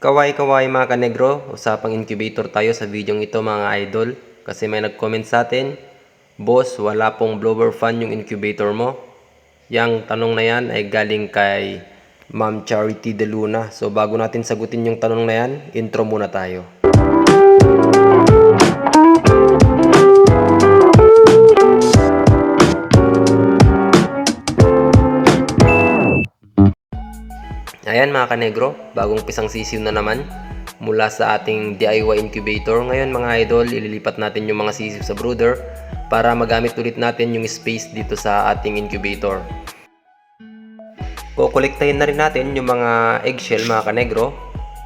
Kaway-kaway mga kanegro, usapang incubator tayo sa video ito mga idol. Kasi may nag-comment sa atin, Boss, wala pong blower fan yung incubator mo. Yang tanong na yan ay galing kay Ma'am Charity De Luna. So bago natin sagutin yung tanong na yan, intro muna tayo. Ayan mga kanegro, bagong pisang sisiw na naman mula sa ating DIY incubator. Ngayon mga idol, ililipat natin yung mga sisiw sa brooder para magamit ulit natin yung space dito sa ating incubator. Kukolektahin na rin natin yung mga eggshell mga kanegro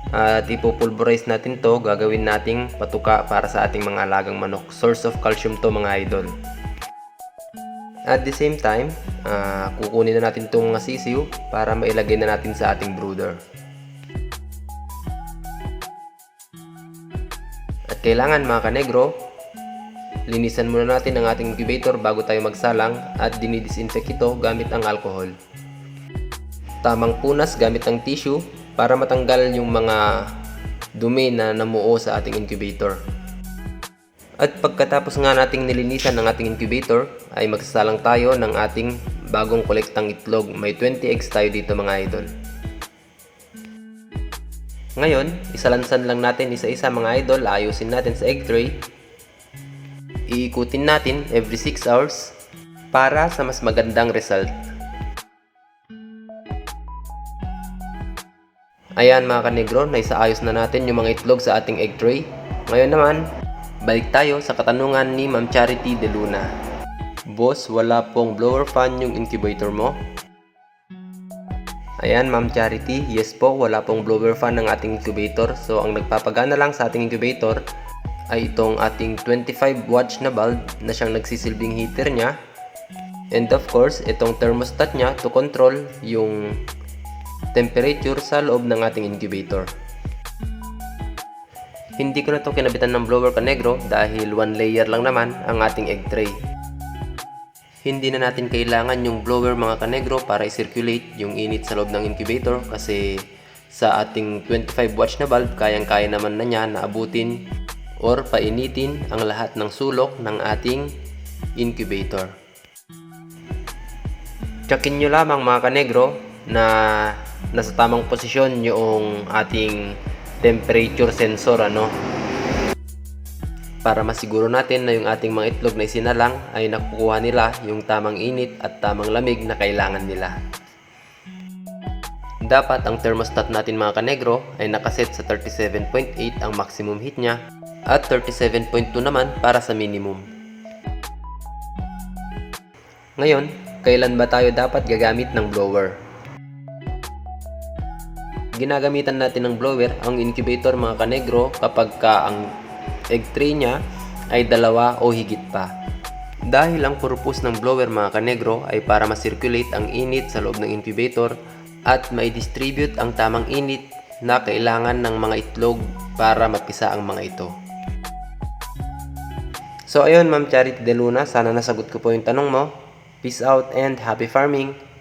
at ipupulverize natin to gagawin nating patuka para sa ating mga alagang manok. Source of calcium to mga idol. At the same time, ah, kukunin na natin itong mga sisiw para mailagay na natin sa ating brooder. At kailangan mga kanegro, linisan muna natin ang ating incubator bago tayo magsalang at dinidisinfect ito gamit ang alcohol. Tamang punas gamit ang tissue para matanggal yung mga dumi na namuo sa ating incubator. At pagkatapos nga nating nilinisan ng ating incubator, ay magsasalang tayo ng ating bagong kolektang itlog. May 20 eggs tayo dito mga idol. Ngayon, isalansan lang natin isa-isa mga idol, ayusin natin sa egg tray. Iikutin natin every 6 hours para sa mas magandang result. Ayan mga kanegro, naisaayos na natin yung mga itlog sa ating egg tray. Ngayon naman, balik tayo sa katanungan ni Ma'am Charity De Luna. Boss, wala pong blower fan yung incubator mo? Ayan Ma'am Charity, yes po, wala pong blower fan ng ating incubator. So ang nagpapagana lang sa ating incubator ay itong ating 25 watts na bulb na siyang nagsisilbing heater niya. And of course, itong thermostat niya to control yung temperature sa loob ng ating incubator. Hindi ko na to kinabitan ng blower kanegro dahil one layer lang naman ang ating egg tray. Hindi na natin kailangan yung blower mga kanegro para i-circulate yung init sa loob ng incubator kasi sa ating 25 watts na bulb kayang-kaya naman na niya na abutin or painitin ang lahat ng sulok ng ating incubator. Tsakin nyo lamang mga kanegro na nasa tamang posisyon yung ating temperature sensor ano para masiguro natin na yung ating mga itlog na isinalang ay nakukuha nila yung tamang init at tamang lamig na kailangan nila. Dapat ang thermostat natin mga kanegro ay nakaset sa 37.8 ang maximum heat niya at 37.2 naman para sa minimum. Ngayon, kailan ba tayo dapat gagamit ng blower? Ginagamitan natin ng blower ang incubator mga kanegro kapag ka ang egg tray niya ay dalawa o higit pa. Dahil ang purpose ng blower mga kanegro ay para ma-circulate ang init sa loob ng incubator at mai-distribute ang tamang init na kailangan ng mga itlog para mapisa ang mga ito. So ayun Ma'am Charity De Luna, sana nasagot ko po yung tanong mo. Peace out and happy farming!